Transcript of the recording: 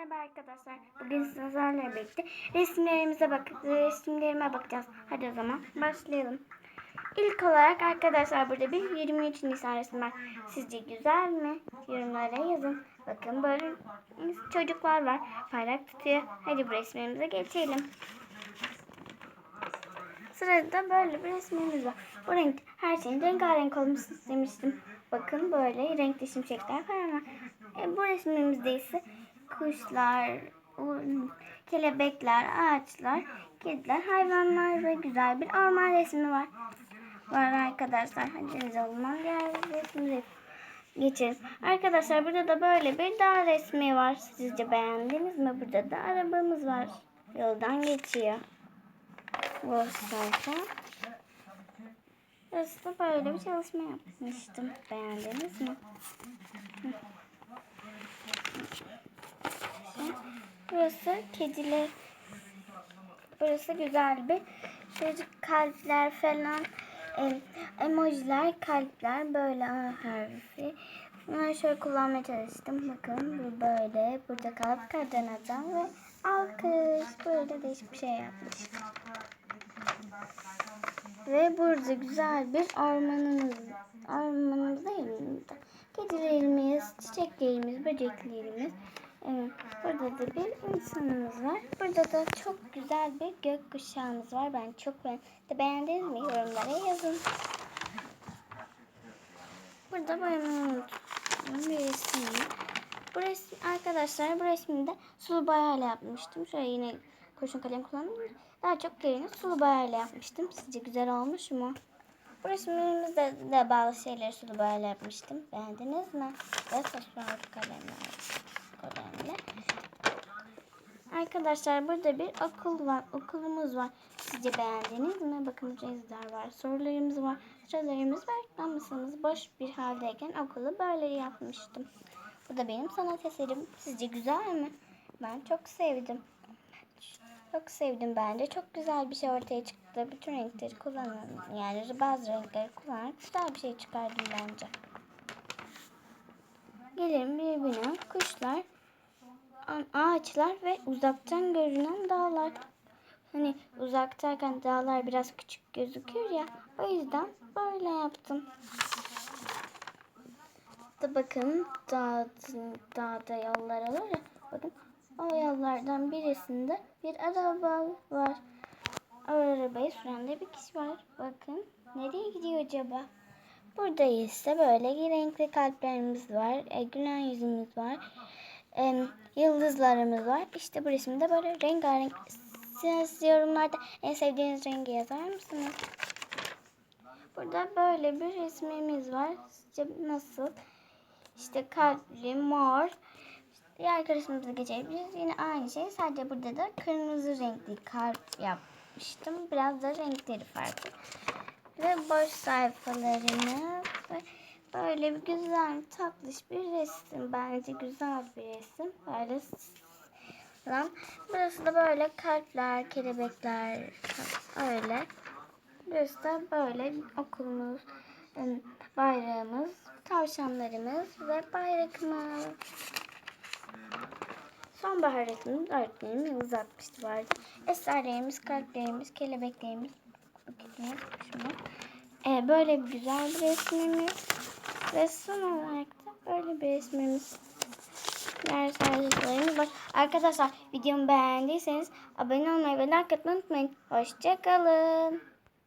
Merhaba arkadaşlar. Bugün sizlerle birlikte resimlerimize bak resimlerime bakacağız. Hadi o zaman başlayalım. İlk olarak arkadaşlar burada bir 23 Nisan resmi var. Sizce güzel mi? Yorumlara yazın. Bakın böyle çocuklar var. Bayrak tutuyor. Hadi bu resmimize geçelim. Sırada böyle bir resmimiz var. Bu renk her şeyin rengarenk olmasını istemiştim. Bakın böyle renkli şimşekler falan var. E, bu resmimizde ise kuşlar, kelebekler, ağaçlar, kediler, hayvanlar ve güzel bir orman resmi var. Var arkadaşlar. Hadi biz o zaman diğer resmimize geçelim. Arkadaşlar burada da böyle bir dağ resmi var. Sizce beğendiniz mi? Burada da arabamız var. Yoldan geçiyor. Bu sayfa. Burası da böyle bir çalışma yapmıştım. Beğendiniz mi? Burası kediler. Burası güzel bir çocuk kalpler falan e, emojiler, kalpler böyle A harfi. Bunları şöyle kullanmaya çalıştım. Bakın bu böyle. Burada kalp, kardan adam ve alkış. Böyle değişik bir şey yapmış. Ve burada güzel bir ormanımız, ormanımız değil mi? Kedilerimiz, çiçeklerimiz, böceklerimiz. Burada da bir insanımız var. Burada da çok güzel bir gökkuşağımız var. Ben çok beğendim. Beğendiniz mi? Yorumlara yazın. Burada boyamamı bir resim. Bu resim arkadaşlar bu resminde sulu boyayla yapmıştım. Şöyle yine kurşun kalem kullandım. Daha çok yerini sulu boyayla yapmıştım. Sizce güzel olmuş mu? Bu resmimizde de bazı şeyleri sulu boyayla yapmıştım. Beğendiniz mi? Ve fosfor kalemler. Kalemle. Arkadaşlar burada bir okul var. Okulumuz var. Sizce beğendiniz mi? Bakın resimler var. Sorularımız var. Sıralarımız var. Reklamımız boş bir haldeyken okulu böyle yapmıştım. Bu da benim sanat eserim. Sizce güzel mi? Ben çok sevdim. Çok sevdim bence. Çok güzel bir şey ortaya çıktı. Bütün renkleri kullanın. Yani bazı renkleri kullanarak güzel bir şey çıkardım bence. Gelelim birbirine. Kuşlar, ağaçlar ve uzaktan görünen dağlar. Hani uzaktayken dağlar biraz küçük gözüküyor ya. O yüzden böyle yaptım. Da bakın dağ, dağda yollar olur ya. Bakın o yollardan birisinde bir araba var. O arabayı süren de bir kişi var. Bakın nereye gidiyor acaba? Burada ise böyle renkli kalplerimiz var. E, gülen yüzümüz var. E, yıldızlarımız var. İşte bu resimde böyle rengarenk. Siz yorumlarda en sevdiğiniz rengi yazar mısınız? Burada böyle bir resmimiz var. Sizce nasıl? İşte kalpli, mor. Diğer karışımımıza geçebiliriz. Yine aynı şey. Sadece burada da kırmızı renkli kalp yapmıştım. Biraz da renkleri farklı. Ve boş sayfalarını böyle bir güzel tatlış bir resim. Bence güzel bir resim. Böyle lan. Burası da böyle kalpler, kelebekler öyle. Burası da böyle okulumuz, bayrağımız, tavşanlarımız ve bayrakımız. Sonbahar resmimiz öğretmenimiz yıldız atmıştı vardı. Eserlerimiz, kalplerimiz, kelebeklerimiz. Ee, böyle bir güzel bir resmimiz. Ve son olarak da böyle bir resmimiz. Arkadaşlar videomu beğendiyseniz abone olmayı ve like atmayı unutmayın. Hoşçakalın.